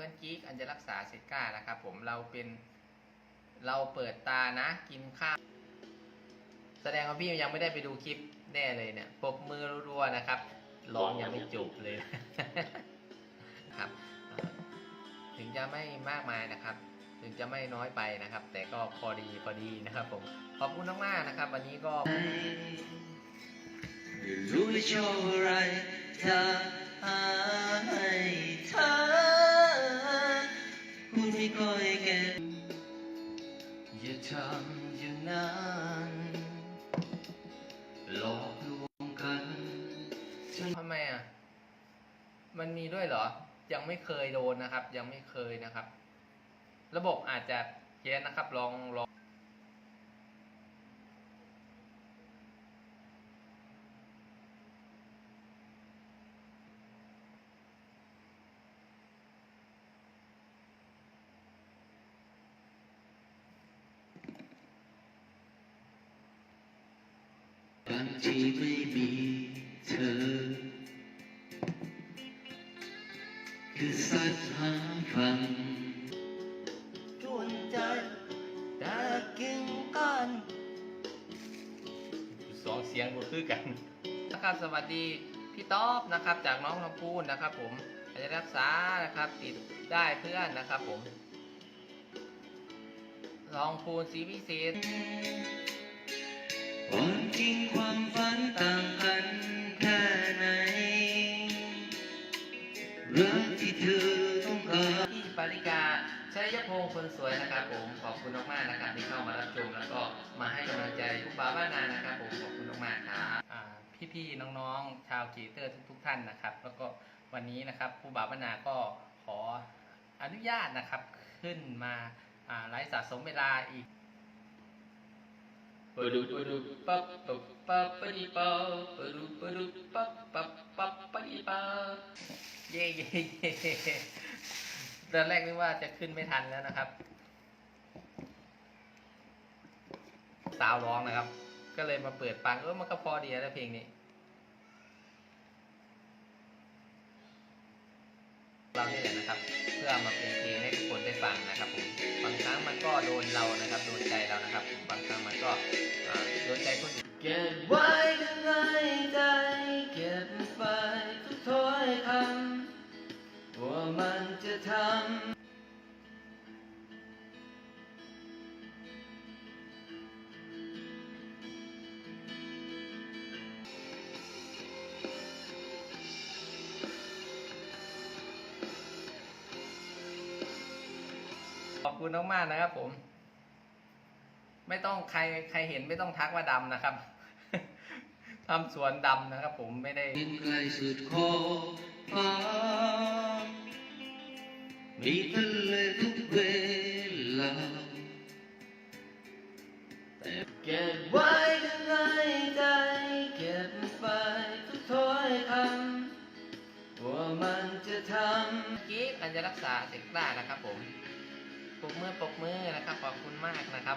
พื่อนกิ๊กอันจะรักษาเซก้านะครับผมเราเป็นเราเปิดตานะ กินข้าวแสดงว่าพี่ยังไม่ได้ไปดูคลิปแน่เลยเนี่ยปบมือรัวๆนะครับร้องยังไม่จบเลยครับ ถึงจะไม่มากมายนะครับ ถึงจะไม่น้อยไปนะครับ แต่ก็พอดีพอดีนะครับ ผมขอบคุณมากๆนะครับ วันนี้ก็รู้จะโชว์อะไรถ้าให้เธอ ค่อยเก่งอย่าทำอย่างนั้นหลอกลวงกันฉันทำไมอะ มันมีด้วยเหรอ ยังไม่เคยโดนนะครับ ยังไม่เคยนะครับ ระบบอาจจะเพี้ยนนะครับ ลองลองางทีไม่มีเธอ คือสัตว์หาฟังจวนใจแต่กินกันสองเสียงบ่คือกันนะครับสวัสดีพี่ต๊อบนะครับ จากน้องลำพูนนะครับ ผมอาจจะรักษานะครับติดได้เพื่อนนะครับ ผมลองพูนสีพิเศษค มากๆนะครับที่เข้ามารับชมแล้วก็มาให้กำลังใจทุกบ้าบ้านนานะครับผมขอบคุณมากๆครับอ่าพี่ๆน้องๆชาวกีเตอร์ทุก ๆ ท่านนะครับ แล้วก็วันนี้นะครับผู้บ่าวบ้านนาก็ขออนุญาตนะครับขึ้นมาอ่าไลฟ์สะสมเวลาอีกปะดูปะดูปั๊บปั๊บปั๊บปะดีปั๊บปะดูปะดูปั๊บปั๊บปั๊บปะดีปั๊บเย่เย่เย่ตอนแรกนึกว่าจะขึ้นไม่ทันแล้วนะครับ สาวร้องนะครับ ก็เลยมาเปิดฟังเออมันก็พอดีแล้วเพลงนี้ เรานี่แหละนะครับ เพื่อมาเป็นเพลงให้ทุกคนได้ฟังนะครับผมบางครั้งมันก็โดนเรานะครับโดนใจเรานะครับบางครั้งมันก็โดนใจคนอื่นเก็บไว้ข้างในใจเก็บไปทุกถ้อยคำว่ามันจะทำ คุณมากๆนะครับ ผม ไม่ต้องใครใครเห็นไม่ต้องทักว่าดำนะครับทำสวนดำนะครับ ผมไม่ได้ใกลสุดขอบฟ้ามีทะเลทุกเวล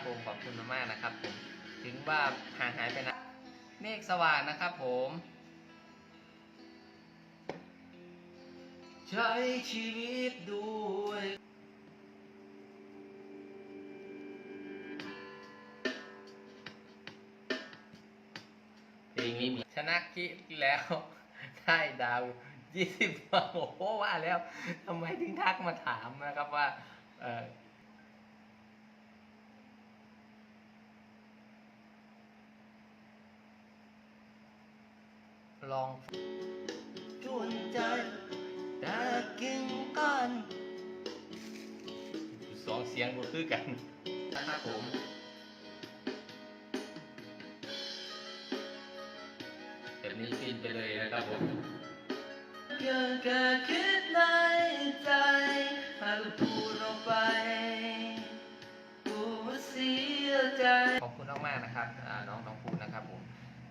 ผมขอบคุณมากๆนะครับผมถึงว่าห่างหายไปนะเมฆสว่างนะครับผมใช้ชีวิตด้วยเพลงนี้มีชนะกิ๊กแล้วได้ดาวยี่สิบโอ้โหว่าแล้วทำไมถึงทักมาถามนะครับว่า เออ ลองจวนใจแต่กินกันสองเสียงบ่คือกันนะครับผมแบบนี้ฟินไปเลยนะครับผมเพียงแค่คิดในใจหากพูดออกไปกูเสียใจขอบคุณมากๆนะครับอ่าน้องน้องภูนะครับผม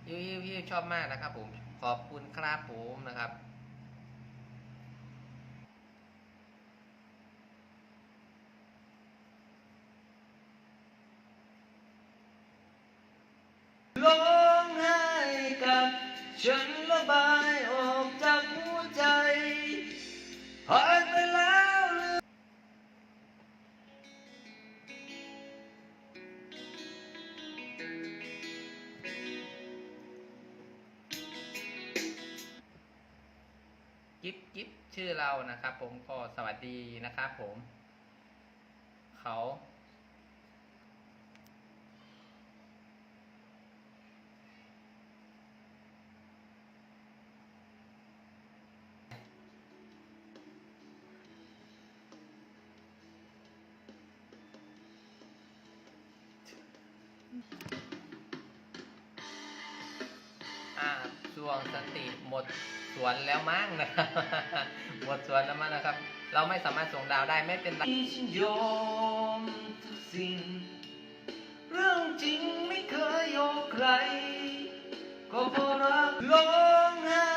พี่พี่พี่ชอบมากนะครับผม ขอบคุณครับผมนะครับร้องไห้กับฉันระบายออก เรานะครับผมก็สวัสดีนะครับผมเขาอ่ วงสติหมดสวนแล้วมั้งนะครับ หมดสวนแล้วมั้งนะครับ เราไม่สามารถส่งดาวได้ไม่เป็นไรที่ฉันยอมทุกสิ่ง เรื่องจริงไม่เคยยอมใคร ก็เพราะรักร้องไห้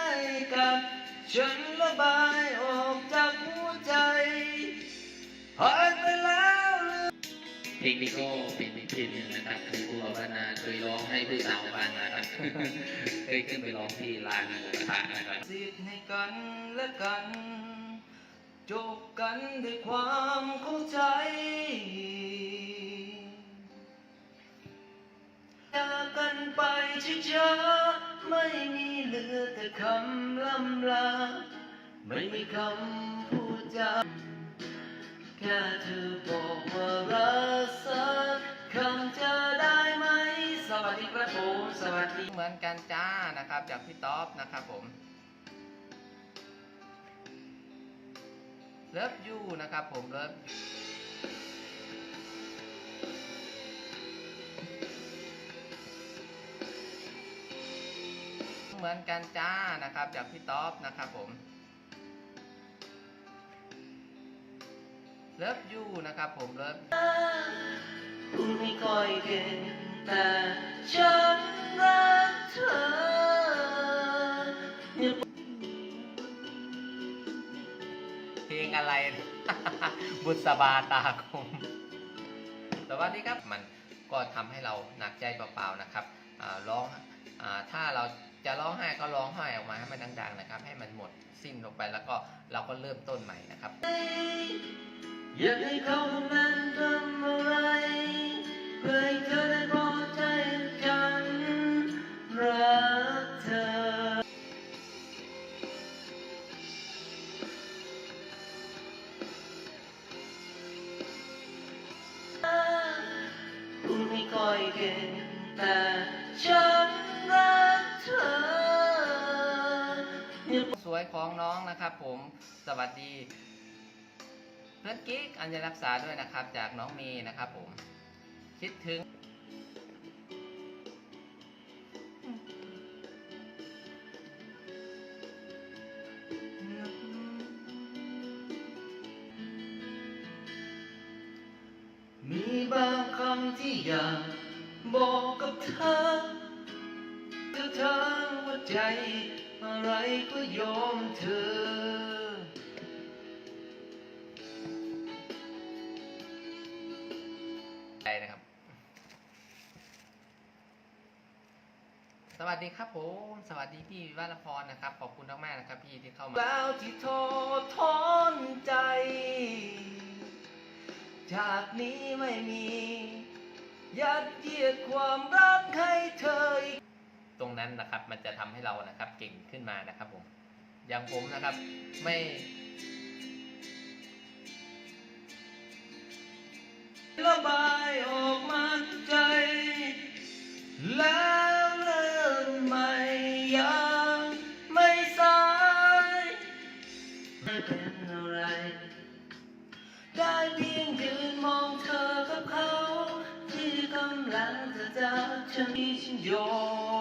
กันฉันระบายออกจากหัวใจผ่านไปแล้วหรือเพลงนี้ก็เป็น อีกเพลงหนึ่งนะครับคือครูบานาเคยร้องให้ผู้สาวฟังนะครับเคยขึ้นไปร้องที่ลานหมูกระทะนะครับสิทธิ์ให้กันและกัน จบกันด้วยความเข้าใจจากกันไปช้าๆไม่มีเหลือแต่คำล่ำลา ไม่มีคำพูดจาแค่เธอบอกว่ารัก สวัสดีเหมือนกันจ้านะครับ จากพี่ต๊อปนะครับผมเลิฟยูนะครับผมเลิฟเหมือนกันจ้านะครับ จากพี่ต๊อปนะครับผมเลิฟยูนะครับผมเลิฟพูดไม่ค่อยเก่งแต่ฉัน รักเธอเพลงอะไร บุษบาตาคมสวัสดีครับมันก็ทำให้เราหนักใจเปล่าๆนะครับอ่าร้องอาถ้าเราจะร้องไห้ก็ร้องไห้ออกมาให้มันดังๆนะครับ ให้มันหมดสิ้นลงไปแล้วก็เราก็เริ่มต้นใหม่นะครับอยากให้เขาคนนั้ วยของน้องนะครับ ผมสวัสดีเพื่อนกิ๊กอัญญรักษาด้วยนะครับ จากน้องเมย์นะครับ ผมคิดถึงมีบางคำที่อยากบอกกับเธอเธอทางหัวใจ อะไรก็ยอมเธอ ใจนะครับ สวัสดีครับผม สวัสดีพี่วิวัฒนพรนะครับ ขอบคุณมากๆนะครับพี่ที่เข้ามาแล้วที่ท้อทอนใจ จากนี้ไม่มี ยัดเยียดความรักให้เธอ รงนั้นนะครับ มันจะทำให้เรานะครับเก่งขึ้นมานะครับผมอย่างผมนะครับไม่ระบายออกมาใจ แล้วเริ่มใหม่ยังไม่สายไม่เป็นอะไร ได้เพียงยืนมองเธอกับเขา ที่กำลังจะจากฉันที่ฉันยอม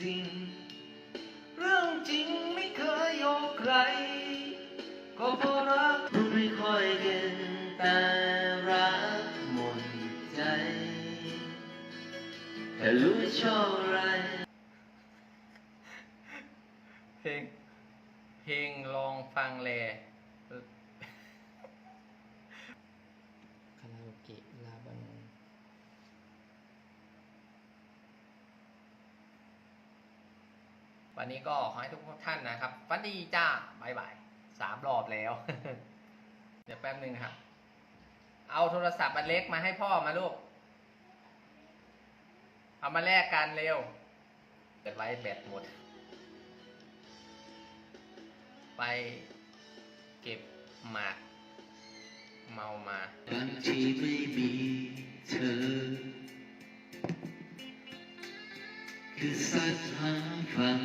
สิ่ง เรื่องจริงไม่เคยยอมใคร ก็เพราะรักมันไม่ค่อยเก่งแต่รักหมดใจแต่รู้ชอบอะไร เพลง เพลงลองฟังเลยคาราโอเกะลาบานอน วันนี้ก็ขอให้ทุกท่านนะครับฟันดีจ้าบายบายสามรอบแล้ว เดี๋ยวแป๊บนึงครับ เอาโทรศัพท์อันเล็กมาให้พ่อมาลูก เอามาแลกกันเร็วเกิดไว้แบตหมด ไปเก็บหมากเมามาบางทีไม่มีเธอ คือสัตว์หาฟัง